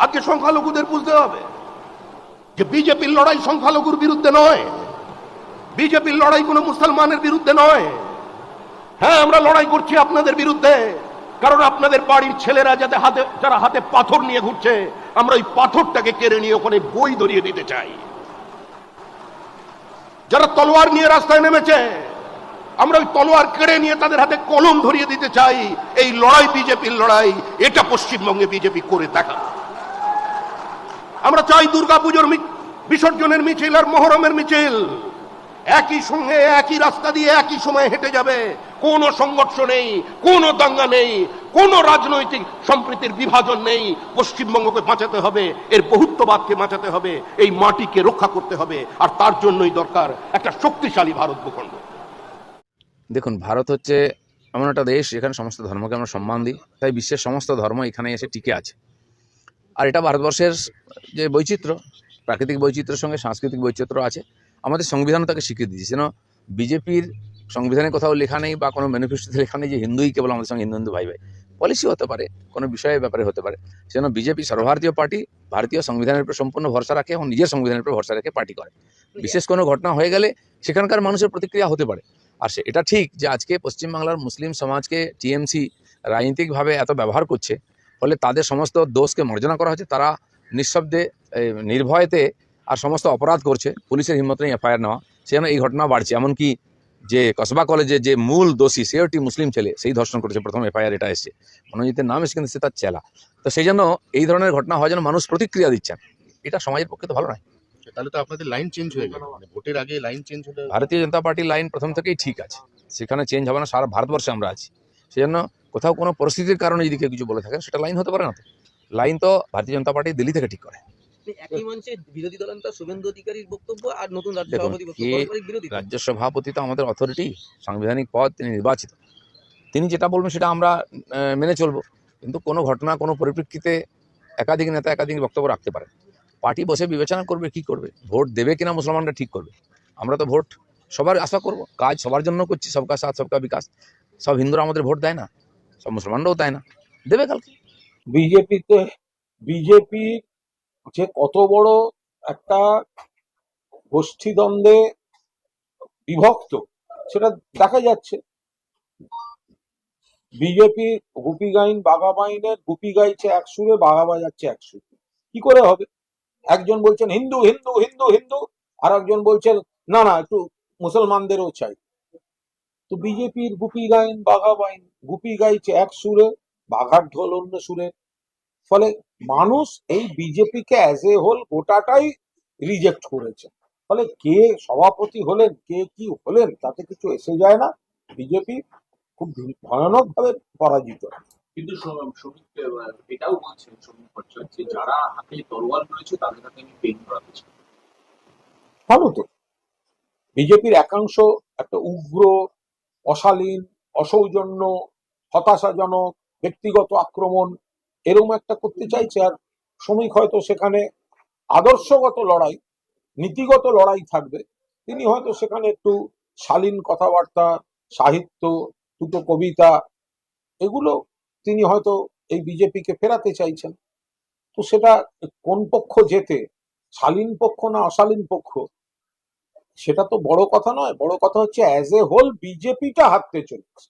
আজকে সংখ্যালঘুদের বুঝতে হবে যে বিজেপির লড়াই সংখ্যালঘুর বিরুদ্ধে নয়। বিজেপির লড়াই কোনো মুসলমানের বিরুদ্ধে নয়। হ্যাঁ আমরা লড়াই করছি আপনাদের বিরুদ্ধে, কারণ আপনাদের বাড়ির ছেলেরা যাতে হাতে, যারা হাতে পাথর নিয়ে ঘুরছে, আমরা ওই পাথরটাকে কেড়ে নিয়ে ওখানে বই ধরিয়ে দিতে চাই। যারা তলোয়ার নিয়ে রাস্তায় নেমেছে, আমরা ওই তলোয়ার কেড়ে নিয়ে তাদের হাতে কলম ধরিয়ে দিতে চাই। এই লড়াই বিজেপির লড়াই, এটা পশ্চিমবঙ্গে বিজেপি করে দেখা। আমরা চাই দুর্গাপুজোর বিসর্জনের মিছিল আর মহরমের মিছিল। একই সঙ্গে একই রাস্তা দিয়ে একই সময় হেঁটে যাবে। কোনো সংঘর্ষ নেই, কোনো দাঙ্গা নেই, কোনো রাজনৈতিক সম্প্রীতির বিভাজন নেই। পশ্চিমবঙ্গকে বাঁচাতে হবে, এর বহুত্ববাদকে বাঁচাতে হবে, এই মাটিকে রক্ষা করতে হবে, আর তার জন্যই দরকার একটা শক্তিশালী ভারত ভূখণ্ড। দেখুন, ভারত হচ্ছে এমন একটা দেশ এখানে সমস্ত ধর্মকে আমরা সম্মান দিই, তাই বিশ্বের সমস্ত ধর্ম এখানে এসে টিকে আছে। আর এটা ভারতবর্ষের যে বৈচিত্র্য, প্রাকৃতিক বৈচিত্র্যের সঙ্গে সাংস্কৃতিক বৈচিত্র্য আছে, আমাদের সংবিধানও তাকে স্বীকৃতি দিয়েছে। যেন বিজেপির সংবিধানে কোথাও লেখা নেই বা কোনো ম্যানিফেস্টোতে লেখা নেই যে হিন্দুই কেবল আমাদের সঙ্গে হিন্দু হিন্দু ভাই ভাই। পলিসি হতে পারে, কোনো বিষয়ের ব্যাপারে হতে পারে। সেজন্য বিজেপি সর্বভারতীয় পার্টি ভারতীয় সংবিধানের উপর সম্পূর্ণ ভরসা রাখে এবং নিজের সংবিধানের উপর ভরসা রেখে পার্টি করে। বিশেষ কোনো ঘটনা হয়ে গেলে সেখানকার মানুষের প্রতিক্রিয়া হতে পারে। আর এটা ঠিক যে আজকে পশ্চিমবাংলার মুসলিম সমাজকে টিএমসি রাজনৈতিকভাবে এত ব্যবহার করছে ফলে তাদের সমস্ত দোষকে মার্জনা করা হচ্ছে তারা নিঃশব্দে নির্ভয়েতে আর সমস্ত অপরাধ করছে। পুলিশের হিম্মত নেই এফআইআর নেওয়া। সেজন্য এই ঘটনা বাড়ছে। এমনকি যে কসবা কলেজে যে মূল দোষী সেও একটি মুসলিম ছেলে সেই ধর্ষণ করেছে। প্রথম এফআইআর এটা এসছে। মনোজিতের নাম এসে কিন্তু সে তার চেলা। তো সেই জন্য এই ধরনের ঘটনা হয় যেন মানুষ প্রতিক্রিয়া দিচ্ছেন। এটা সমাজের পক্ষে তো ভালো নয়। তাহলে তো আপনাদের লাইন চেঞ্জ হয়ে গেল। মানে ভোটের আগে লাইন চেঞ্জ হলে ভারতীয় জনতা পার্টির লাইন প্রথম থেকেই ঠিক আছে। সেখানে চেঞ্জ হবে না। সারা ভারতবর্ষে আমরা আছি। সেজন্য কোথাও কোনো পরিস্থিতির কারণে যদি কেউ কিছু বলে থাকেন সেটা লাইন হতে পারে না লাইন তো ভারতীয় জনতা পার্টি দিল্লি থেকে ঠিক করে। রাজ্য সভাপতি তো আমাদের অথরিটি সাংবিধানিক পদ তিনি নির্বাচিত। তিনি যেটা বলবেন সেটা আমরা মেনে চলবো। কিন্তু কোনো ঘটনা কোনো পরিপ্রেক্ষিতে একাধিক নেতা একাধিক বক্তব্য রাখতে পারে পার্টি বসে বিবেচনা করবে কি করবে? ভোট দেবে কিনা মুসলমানরা ঠিক করবে। আমরা তো ভোট সবার আশা করব। কাজ সবার জন্য করছি সবকা সাথ সবকা বিকাশ। সব হিন্দুরা আমাদের ভোট দেয় না। সব মুসলমানরাও দেয় না? দেবে কালকে। বিজেপিতে, বিজেপি যে কত বড় একটা গোষ্ঠীদ্বন্দ্বে বিভক্ত, সেটা দেখা যাচ্ছে। বিজেপি গুপি গাইন, বাঘা বাইনের গুপি গাইছে এক সুরে, বাঘা বাজাচ্ছে এক সুরে। কি করে হবে? একজন বলছেন হিন্দু হিন্দু হিন্দু হিন্দু আর একজন বলছেন, না না, একটু মুসলমানদেরও চাই। তো বিজেপির গুপি গাইন বাঘা বাইন গুপি গাইছে এক সুরে বাঘার ঢোল অন্য সুরে। ফলে মানুষ এই বিজেপিকে অ্যাজ এ হোল গোটাটাই রিজেক্ট করেছে। ফলে কে সভাপতি হলেন কে কি হলেন তাতে কিছু এসে যায় না। বিজেপি খুব ভয়ানক ভাবে পরাজিত। কিন্তু এটাও বলছেন যারা হাতে তরোয়াল রয়েছে তাদের হাতে আমি পেন করাতে চাই। ভালো তো। বিজেপির একাংশ একটা উগ্র অশালীন, অসৌজন্য, হতাশাজনক, ব্যক্তিগত আক্রমণ, এরকম একটা করতে চাইছে আর শ্রমিক হয়তো সেখানে আদর্শগত লড়াই, নীতিগত লড়াই থাকবে। তিনি হয়তো সেখানে একটু শালীন কথাবার্তা, সাহিত্য, দুটো কবিতা, এগুলো তিনি হয়তো এই বিজেপিকে ফেরাতে চাইছেন। তো সেটা কোন পক্ষ যেতে শালীন পক্ষ না অশালীন পক্ষ? সেটা তো বড় কথা নয় বড় কথা হচ্ছে অ্যাজ এ হোল বিজেপিটা হাঁটতে চলেছে।